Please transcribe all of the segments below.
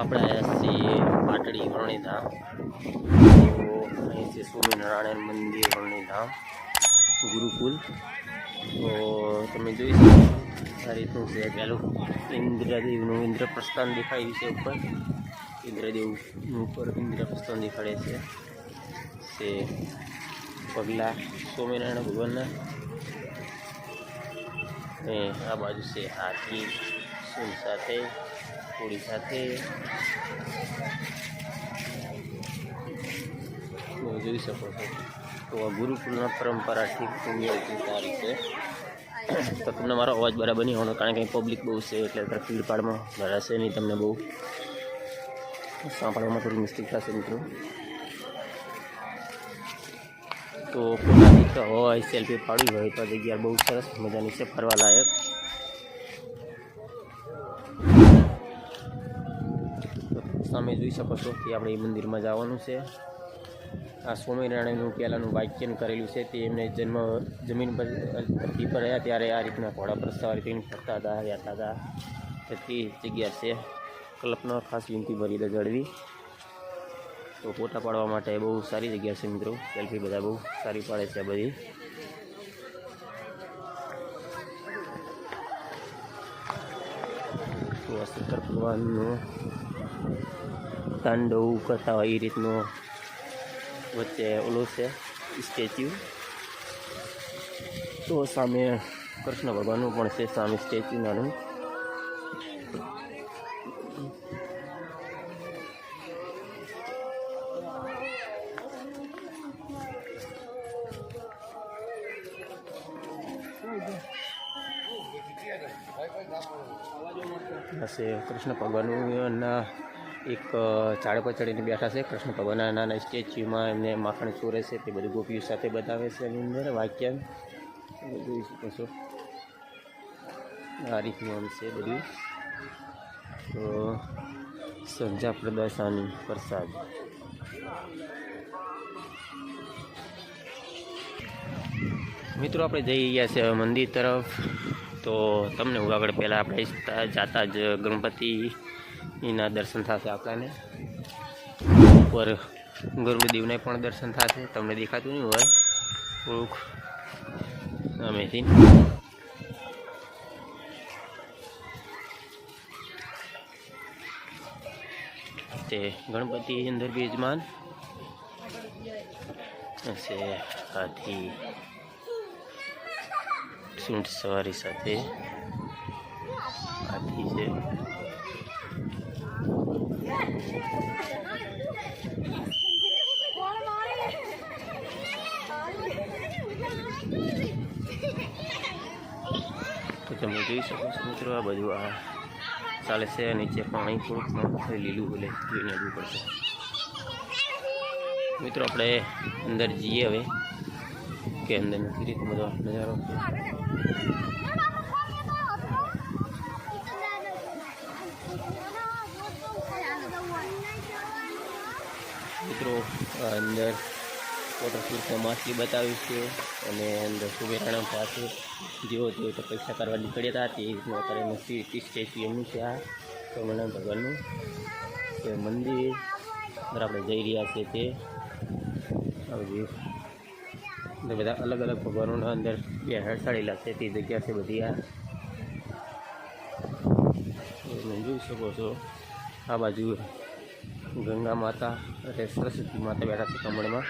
આપણે આવ્યા છીએ પાટડી વરણીધામ તો અહીં છે સ્વામિનારાયણ મંદિર વરણીધામ ગુરુકુલ. તો તમે જોઈ શકો આ રીતનું છે પહેલું ઇન્દ્રદેવનું ઇન્દ્રપ્રસ્થાન દેખાય છે ઉપર. ઇન્દ્રદેવ ઉપર ઇન્દ્રપ્રસ્થાન દેખાડે છે. તે પગલાં સ્વામિનારાયણ ભગવાનના. એ આ બાજુ છે હાથી, સૂન સાથે હોળી સાથે તો જોઈ શકો છો તો આ ગુરુકુલના પરંપરાથી ઉજવતી આ રીતે તો તમને મારો અવાજ બરાબર નહીં હોવાનો કારણ કે પબ્લિક બહુ છે એટલે અત્યારે ભીડભાડમાં ભરાશે નહીં તમને બહુ સાંભળવામાં થોડી મિસ્ટેક થશે મિત્રો તો ફોટાથી તો હોય સેલ્ફી પાડવી હોય તો આ જગ્યા બહુ સરસ મજાની છે ફરવા લાયક તો સામે જોઈ શકો છો કે આપણે એ મંદિરમાં જવાનું છે. આ સ્વામિનારાયણનું પહેલાંનું વાક્યન કરેલું છે તે એમને જન્મ, જમીન પર, ધરતી પર રહ્યા ત્યારે આ રીતના ઘોડા પર સવારી થઈને ફરતા હતા, રહેતા હતા. તે જગ્યા છે. કલ્પના, ખાસ વિનંતી ભરી દે જળવી. તો ફોટા પાડવા માટે બહુ સારી જગ્યા છે મિત્રો. સેલ્ફી બધા બહુ સારી પાડે છે બધી. તો આ શંકર ભગવાનનું તાંડવ કરતા એ રીતનો વચ્ચે ઓલો છે, સ્ટેચ્યુ. તો સામે કૃષ્ણ ભગવાનનું પણ છે, સામે સ્ટેચ્યુ નાનું હશે કૃષ્ણ ભગવાનના એક ઝાડ પર ચડીને બેઠા છે. કૃષ્ણ ભગવાનના નાના સ્ટેચ્યુમાં એમને માખણ ચોરે છે તે બધું ગોપીઓ સાથે બતાવે છે એની અંદર વાક્ય. જોઈ શકો છો. આ રીતનું આમ છે બધું. તો સંજા પ્રદર્શની પ્રસાદ. મિત્રો, આપણે જઈ રહ્યા છે મંદિર તરફ. તો તમને હું આગળ પહેલાં આપણે જાતા જ ગણપતિના દર્શન થશે આપણાને. ઉપર ગરુડદેવને પણ દર્શન થશે. તમને દેખાતું નહીં હોય. થોડુંક અમેથી તે ગણપતિ અંદર બિરાજમાન. હશે હાથી. સૂંઢ સવારી સાથે. હાથી છે. તો તમે જોઈ શકો છો મિત્રો, આ બધું આ ચાલે છે, નીચે પાણી થોડુંક લીલું એટલે જોઈને આવવું પડશે મિત્રો, આપણે અંદર જઈએ હવે, કે અંદર નથી રીતે બધો નજારો મિત્રો આ અંદર વોટરપ્રૂફમાં માછલી બતાવી છે અને અંદર સુવેરાણા પાસે જેવો તેવો તો પૈસા કરવા નીકળ્યા હતા તે રીતનું અત્યારે નથી ટી સ્ટેચ્યુ એમનું છે આ સ્વામિનારાયણ ભગવાનનું. તે મંદિર અંદર આપણે જઈ રહ્યા છીએ તે. હવે બધા અલગ અલગ ભગવાનોના અંદર બે હડસાડેલા છે તે જગ્યા છે બધી આ. જોઈ શકો છો. આ બાજુ ગંગા માતા અને સરસ્વતી માતા બેઠા છે કમળમાં.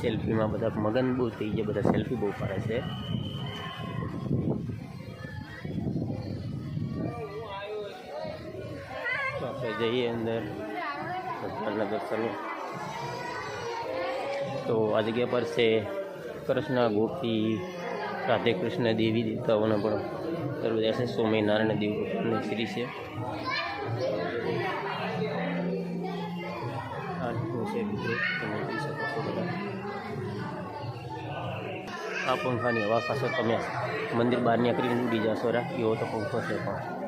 સેલ્ફીમાં બધા મગન બહુ થઈ ગયા, બધા સેલ્ફી બહુ પાડે છે. તો આપણે જઈએ અંદર ભગવાનના દર્શન તો આ જગ્યા પર છે કૃષ્ણ ગોપી રાધે કૃષ્ણ દેવી દેવતાઓના પણ દર બધા છે. સ્વામિનારાયણ દેવ ભગવાનની શ્રી છે. આ પંખાની હવા ખાશો તમે મંદિર બહાર નીકળીને ઉડી જશો રા એવો તો પંખો છે પણ.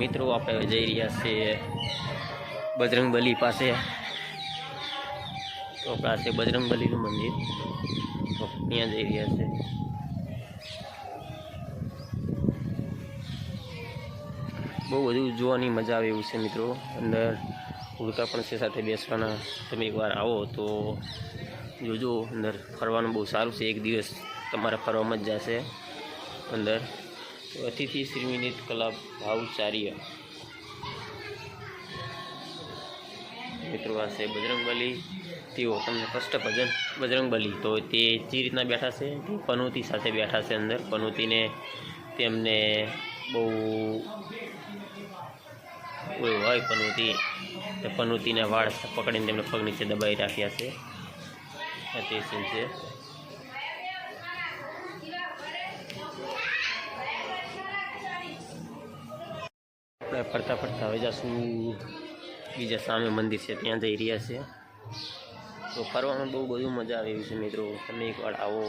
મિત્રો, આપણે જઈ રહ્યા છીએ બજરંગબલી પાસે. તો પાસે બજરંગબલીનું મંદિર. તો ત્યાં જઈ રહ્યા છે બહુ બધું જોવાની મજા આવે એવું છે મિત્રો. અંદર ઉડકા પણ છે, સાથે બેસવાના. તમે એકવાર આવો તો જોજો, અંદર ફરવાનું બહુ સારું છે. એક દિવસ તમારે ફરવામાં જ જશે અંદર. અતિથિ શ્રીમિનિત કલા ભાવચાર્ય. મિત્રો છે બજરંગબલી તેઓ તમને ફર્સ્ટ ભજન બજરંગબલી તો તે જે રીતના બેઠા છે, તે પનોતી સાથે બેઠા છે અંદર. પનોતીને તેમને બહુ કોઈ હોય પનોતી, તે પનોતીને વાળ પકડીને તેમને પગ નીચે દબાઈ રાખ્યા છે. તે છે. આપણે ફરતા ફરતા હવે જશું બીજા સામે મંદિર છે, ત્યાં જઈ રહ્યા છે તો ફરવામાં બહુ બધું મજા આવે એવી છે મિત્રો. તમે એકવાર આવો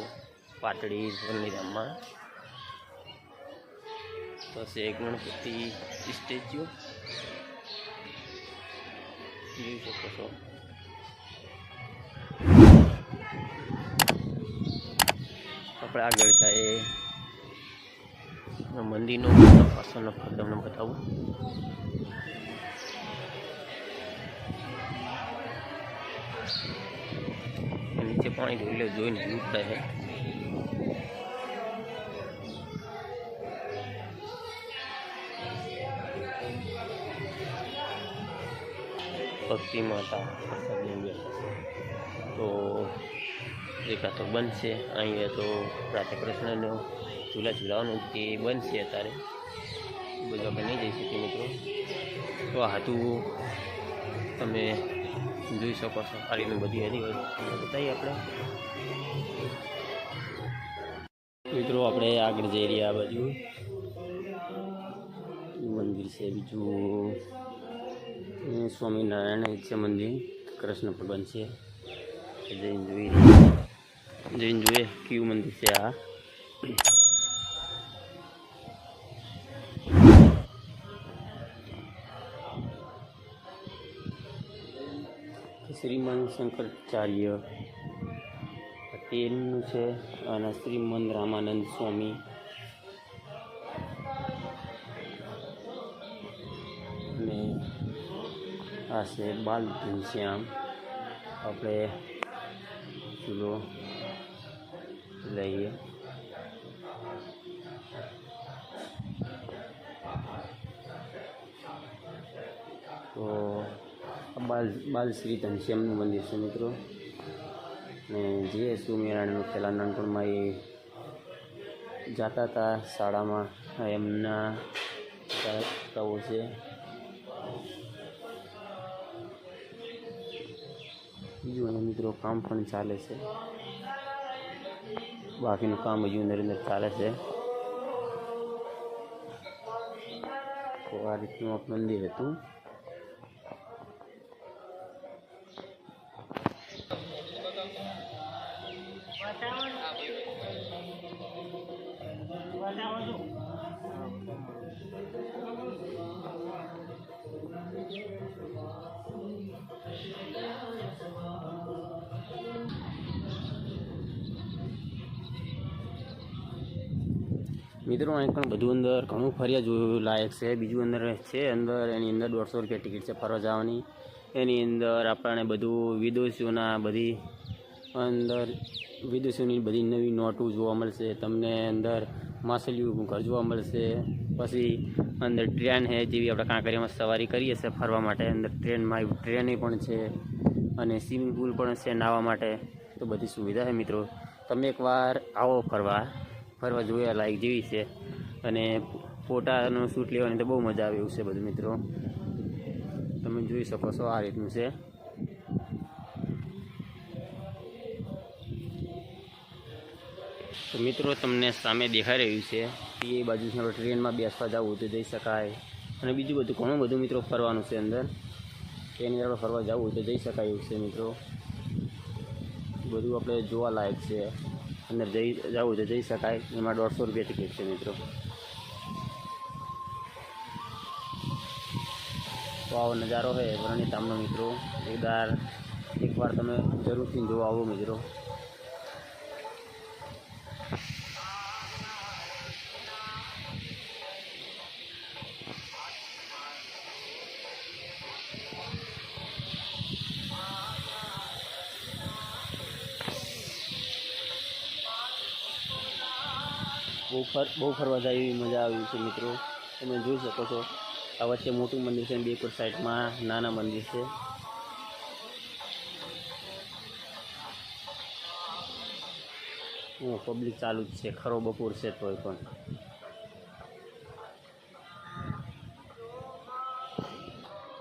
પાટડી વરણીધામમાં તો એક ગણપતિ સ્ટેચ્યુ. જોઈ શકો છો. આપણે આગળ જાય મંદિરનો પાછળનો ભાગ તમને બતાવું. નીચે પાણી ઢોલે જોઈને લૂંટાય છે ભક્તિ માતા તો એકા તો બંધ છે. અહીંયા તો રાધા કૃષ્ણનો ઝૂલા ઝૂલાવાનું તે બંધ છે અત્યારે. બધું આપણે નહીં જઈ શકીએ મિત્રો. તો હતું. તમે જોઈ શકો છો. આ રીતનું બધી હતી હોય. બતાવીએ આપણે. મિત્રો, આપણે આગળ જઈ રહ્યા બાજુ. મંદિર છે બીજું. સ્વામિનારાયણ છે મંદિર. કૃષ્ણ ભગવાન છે. જૈન જોઈએ. જોઈ જઈને જોઈએ. કયું મંદિર છે આ? શ્રીમંત શંકરાચાર્ય તેમનું છે અને શ્રીમંત રામાનંદ સ્વામી. અને આ છે બાલ ઘનશ્યામ આપણે ચૂલો લઈએ. તો બાલ બાલ શ્રી ઘનશ્યામનું મંદિર છે મિત્રો. ને જે સુમેરાણીનું પહેલાં નાનપણમાં એ જતા હતા શાળામાં એમના કહો છે. બીજું અને મિત્રો કામ પણ ચાલે છે. બાકીનું કામ હજુ અંદર ચાલે છે. તો આ રીતનું મંદિર હતું. મિત્રો, અહીં પણ બધું અંદર ઘણું ફર્યા જોયું લાયક છે. બીજું અંદર છે અંદર, એની અંદર દોઢસો રૂપિયા ટિકિટ છે ફરવા જવાની. એની અંદર આપણને બધું વિદેશીઓના બધી અંદર વિદેશીઓની બધી નવી નોટો જોવા મળશે, તમને અંદર માછલીઓનું ઘર જોવા મળશે, પછી અંદર ટ્રેન છે જેવી આપણે કાંકરિયામાં સવારી કરીએ છીએ ફરવા માટે, અંદર ટ્રેનમાં ટ્રેને પણ છે અને સ્વિમિંગ પુલ પણ છે નાહવા માટે, તો બધી સુવિધા છે મિત્રો. તમે એકવાર આવો ફરવા ફરવા જોયા લાયક જેવી છે અને ફોટાનું શૂટ લેવાની તો બહુ મજા આવે એવું છે બધું મિત્રો. તમે જોઈ શકો છો આ રીતનું છે. તો મિત્રો, તમને સામે દેખાઈ રહ્યું છે એ બાજુ આપણે ટ્રેનમાં બેસવા જવું તો જઈ શકાય. અને બીજું બધું, ઘણું બધું મિત્રો ફરવાનું છે અંદર. એની અંદર ફરવા જવું તો જઈ શકાય છે મિત્રો. બધું આપણે જોવા લાયક છે. અંદર જઈ જવું તો જઈ શકાય. એમાં દોઢસો રૂપિયા ટિકિટ છે મિત્રો. તો આવો નજારો છે વરણી ધામનો મિત્રો. એકદાર એકવાર તમે જરૂરથી જોવા આવો મિત્રો. બહુ ફર, બહુ ફરવા જાય એવી મજા આવી છે મિત્રો. તમે જોઈ શકો છો, આ વચ્ચે મોટું મંદિર છે બે પર સાઈડમાં, નાના મંદિર છે. હું પબ્લિક ચાલુ જ છે, ખરો બપોર છે તોય પણ.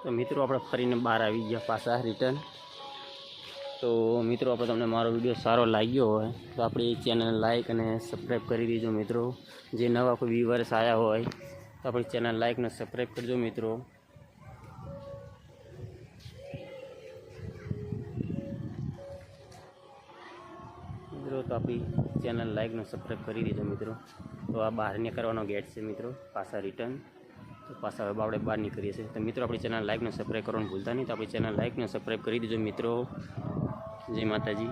તો મિત્રો, આપણે ફરીને બહાર આવી ગયા પાછા રિટર્ન તો મિત્રો આપણે તમને મારો વીડિયો સારો લાગ્યો હોય, તો આપણી ચેનલ લાઈક અને સબસ્ક્રાઈબ કરી દેજો મિત્રો. જે નવા કોઈ વ્યૂવર્સ આવ્યા હોય, તો આપણી ચેનલ લાઈક અને સબસ્ક્રાઈબ કરજો મિત્રો. મિત્રો, તો આપણી ચેનલ લાઈક અને સબસ્ક્રાઈબ કરી દેજો મિત્રો. તો આ બહાર નીકળવાનો ગેટ છે મિત્રો, પાછા રિટર્ન તો પાછા હવે આપણે બહાર નીકળીએ છીએ. તો મિત્રો, આપણી ચેનલ લાઈક અને સબસ્ક્રાઈબ કરવાનું ભૂલતા નહીં. તો આપણી ચેનલ લાઈક અને સબસ્ક્રાઈબ કરી દેજો મિત્રો. જય માતાજી.